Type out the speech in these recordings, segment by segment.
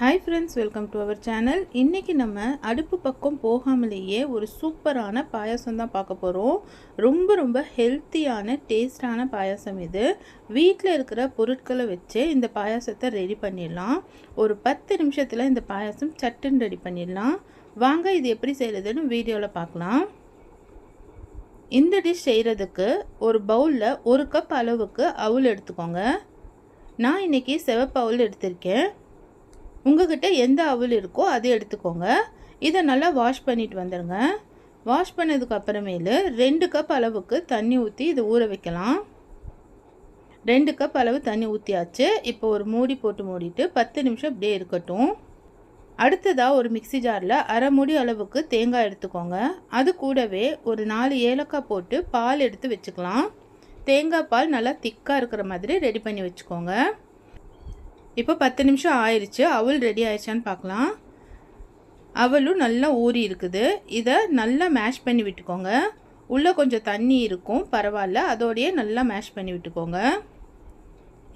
Hi friends welcome to our channel இன்றைக்கி நம்ம அடுப்பு பக்கம் போகாமலேயே ஒரு சூப்பரான பாயாசம் தான் பார்க்க போகிறோம் ரொம்ப ரொம்ப ஹெல்த்தியான டேஸ்டான பாயாசம் இது. வீட்டில் இருக்கிற பொருட்களை வச்சு இந்த பாயாசத்தை ரெடி பண்ணிடலாம். ஒரு பத்து நிமிஷத்தில் இந்த பாயாசம் சட்டுன்னு ரெடி பண்ணிடலாம். வாங்க இது எப்படி செய்கிறதுன்னு வீடியோவில் பார்க்கலாம். இந்த டிஷ் செய்கிறதுக்கு ஒரு பவுலில் ஒரு கப் அளவுக்கு அவுல் எடுத்துக்கோங்க. நான் இன்றைக்கி சிவப்பு அவுல் எடுத்திருக்கேன். உங்ககிட்ட எந்த அவல் இருக்கோ அதை எடுத்துக்கோங்க. இதை நல்லா வாஷ் பண்ணிட்டு வந்துடுங்க வாஷ் பண்ணதுக்கு அப்புறமேலு ரெண்டு கப் அளவுக்கு தண்ணி ஊற்றி இதை ஊற வைக்கலாம். ரெண்டு கப் அளவு தண்ணி ஊற்றியாச்சு இப்போ ஒரு மூடி போட்டு மூடிட்டு பத்து நிமிஷம் அப்படியே இருக்கட்டும். அடுத்ததாக ஒரு மிக்சி ஜாரில் அரை மூடி அளவுக்கு தேங்காய் எடுத்துக்கோங்க. அது கூடவே ஒரு நாலு ஏலக்காய் போட்டு பால் எடுத்து வச்சுக்கலாம். தேங்காய் பால் நல்லா திக்காக இருக்கிற மாதிரி ரெடி பண்ணி வச்சுக்கோங்க. இப்போ பத்து நிமிஷம் ஆயிடுச்சு அவள் ரெடி ஆயிடுச்சான்னு பார்க்கலாம். அவளும் நல்லா ஊறி இருக்குது. இதை நல்லா மேஷ் பண்ணி விட்டுக்கோங்க. உள்ளே கொஞ்சம் தண்ணி இருக்கும். பரவாயில்ல. அதோடையே நல்லா மேஷ் பண்ணி விட்டுக்கோங்க.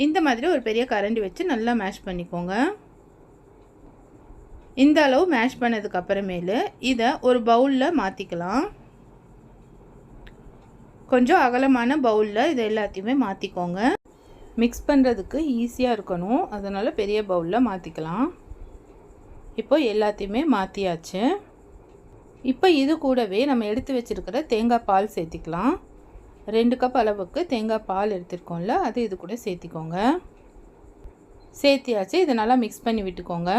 இந்த மாதிரி ஒரு பெரிய கரண்டி வச்சு நல்லா மேஷ் பண்ணிக்கோங்க. இந்த அளவு மேஷ் பண்ணதுக்கு அப்புறமேலு இதை ஒரு பவுலில் மாற்றிக்கலாம் கொஞ்சம் அகலமான பவுலில் இதை எல்லாத்தையுமே மாற்றிக்கோங்க மிக்ஸ் பண்ணுறதுக்கு ஈஸியாக இருக்கணும். அதனால் பெரிய பவுலில் மாற்றிக்கலாம் இப்போ எல்லாத்தையுமே மாற்றியாச்சு இப்போ இது கூடவே நம்ம எடுத்து வச்சுருக்கிற தேங்காய் பால் சேர்த்திக்கலாம். ரெண்டு கப் அளவுக்கு தேங்காய் பால் எடுத்துருக்கோம்ல அது இது கூட சேர்த்திக்கோங்க. சேர்த்தியாச்சு இதை நல்லா மிக்ஸ் பண்ணி விட்டுக்கோங்க.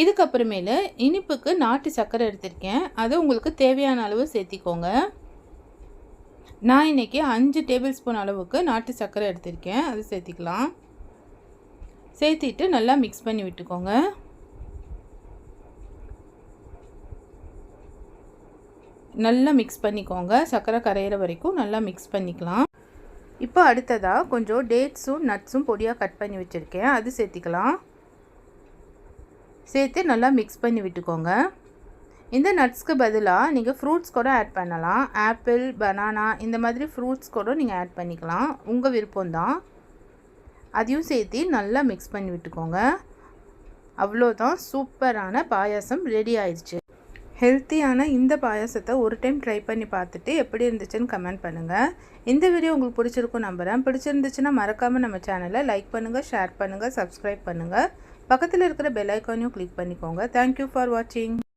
இதுக்கப்புறமேலு இனிப்புக்கு நாட்டு சர்க்கரை எடுத்திருக்கேன். அது உங்களுக்கு தேவையான அளவு சேர்த்திக்கோங்க. நான் இன்றைக்கி அஞ்சு டேபிள் ஸ்பூன் அளவுக்கு நாட்டு சர்க்கரை எடுத்திருக்கேன். அது சேர்த்திக்கலாம். சேர்த்திட்டு நல்லா மிக்ஸ் பண்ணி விட்டுக்கோங்க. நல்லா மிக்ஸ் பண்ணிக்கோங்க. சர்க்கரை கரையிற வரைக்கும் நல்லா மிக்ஸ் பண்ணிக்கலாம். இப்போ அடுத்ததாக கொஞ்சம் டேட்ஸும் நட்ஸும் பொடியாக கட் பண்ணி வச்சுருக்கேன். அது சேர்த்திக்கலாம். சேர்த்து நல்லா மிக்ஸ் பண்ணி விட்டுக்கோங்க. இந்த நட்ஸ்க்கு பதிலாக நீங்கள் ஃப்ரூட்ஸ் கூட ஆட் பண்ணலாம். ஆப்பிள் பனானா இந்த மாதிரி ஃப்ரூட்ஸ் கூட நீங்கள் ஆட் பண்ணிக்கலாம். உங்கள் விருப்பம்தான் அதையும் சேர்த்து நல்லா மிக்ஸ் பண்ணி விட்டுக்கோங்க. அவ்வளோதான் சூப்பரான பாயாசம் ரெடி ஆயிடுச்சு. ஹெல்த்தியான இந்த பாயாசத்தை ஒரு டைம் ட்ரை பண்ணி பார்த்துட்டு எப்படி இருந்துச்சுன்னு கமெண்ட் பண்ணுங்கள் இந்த வீடியோ உங்களுக்கு பிடிச்சிருக்கும் நம்புகிறேன் பிடிச்சிருந்துச்சுன்னா மறக்காமல் நம்ம சேனலை லைக் பண்ணுங்கள் ஷேர் பண்ணுங்கள் சப்ஸ்கிரைப் பண்ணுங்கள் பக்கத்தில் இருக்கிற பெல் ஐக்கானையும் கிளிக் பண்ணிக்கோங்க. தேங்க்யூ ஃபார் வாட்சிங்